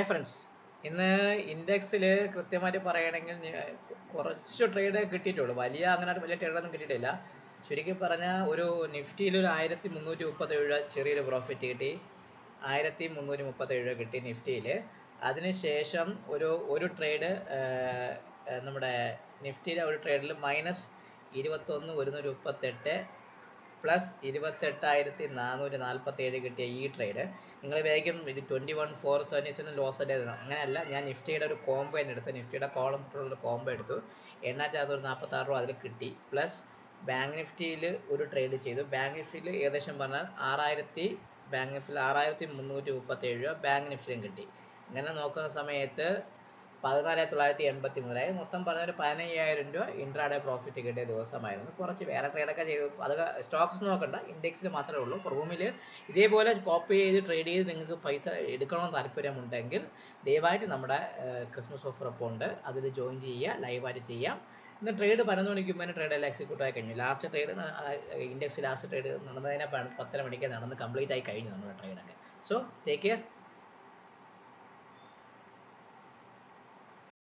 Hi friends ഇന്ന് ഇൻഡെക്സിൽ കൃത്യമായിട്ട് പറയണമെങ്കിൽ കുറച്ച് ട്രേഡ് കിട്ടിയിട്ടുള്ളൂ. വലിയ അങ്ങനെ വലിയ ട്രേഡൊന്നും കിട്ടിയിട്ടില്ല. ശരിക്കും പറഞ്ഞാൽ ഒരു നിഫ്റ്റിയിൽ ഒരു ആയിരത്തി മുന്നൂറ്റി മുപ്പത്തേഴ് രൂപ ചെറിയൊരു പ്രോഫിറ്റ് കിട്ടി. ആയിരത്തി മുന്നൂറ്റി മുപ്പത്തേഴ് രൂപ കിട്ടി നിഫ്റ്റിയിൽ. അതിനുശേഷം ഒരു ഒരു ട്രേഡ് നമ്മുടെ നിഫ്റ്റിയിലെ ഒരു ട്രേഡിൽ മൈനസ് ഇരുപത്തൊന്ന് ഒരുന്നൂറ്റി മുപ്പത്തെട്ട്. പ്ലസ് ഇരുപത്തെട്ടായിരത്തി നാനൂറ്റി നാൽപ്പത്തി ഏഴ് കിട്ടിയ ഈ ട്രേഡ് നിങ്ങൾ വേഗം ഇത് ട്വന്റി വൺ ഫോർ ലോസ് അങ്ങനെയല്ല. ഞാൻ നിഫ്റ്റിയുടെ ഒരു കോംബോ തന്നെ എടുത്തു നിഫ്റ്റിയുടെ കോളം ഒരു കോംബോ എടുത്തു. എണ്ണായിരത്തി അറുന്നൂറ്റി നാൽപ്പത്തി ആറ് രൂപ അതിൽ കിട്ടി. പ്ലസ് ബാങ്ക് നിഫ്റ്റിയിൽ ഒരു ട്രേഡ് ചെയ്തു. ബാങ്ക് നിഫ്റ്റിയിൽ ഏകദേശം പറഞ്ഞാൽ ആറായിരത്തി ബാങ്ക് നിഫ്റ്റിയിൽ ആറായിരത്തി മുന്നൂറ്റി മുപ്പത്തി ഏഴ് രൂപ ബാങ്ക് നിഫ്റ്റിയിലും കിട്ടി. ഇങ്ങനെ നോക്കുന്ന സമയത്ത് പതിനാല് തൊള്ളായിരത്തി എൺപത്തി മൂന്നായി മൊത്തം പറഞ്ഞ ഒരു പതിനയ്യായിരം രൂപ ഇൻട്രാഡേ പ്രോഫിറ്റ് കിട്ടിയ ദിവസമായിരുന്നു. കുറച്ച് വേറെ ട്രേഡൊക്കെ ചെയ്തു. അത് സ്റ്റോക്സ് നോക്കണ്ട ഇൻഡെക്സിൽ മാത്രമേ ഉള്ളൂ. റൂമിൽ ഇതേപോലെ കോപ്പി ചെയ്ത് ട്രേഡ് ചെയ്ത് നിങ്ങൾക്ക് പൈസ എടുക്കണമെന്ന് താല്പര്യമുണ്ടെങ്കിൽ ദയവായിട്ട് നമ്മുടെ ക്രിസ്മസ് ഓഫർ അപ്പോൾ ഉണ്ട്. അതിൽ ജോയിൻ ചെയ്യുക ലൈവായിട്ട് ചെയ്യാം. ഇന്ന് ട്രേഡ് പതിനൊന്ന് മണിക്ക് മുമ്പ് ട്രേഡ് എല്ലാം എക്സിക്യൂട്ട് ആയി കഴിഞ്ഞു. Last trade index last trade നടന്നതിനെ പത്തര മണിക്ക് നടന്ന് കംപ്ലീറ്റ് ആയി കഴിഞ്ഞു നമ്മുടെ ട്രേഡൊക്കെ സോ ടേക്ക് കെയർ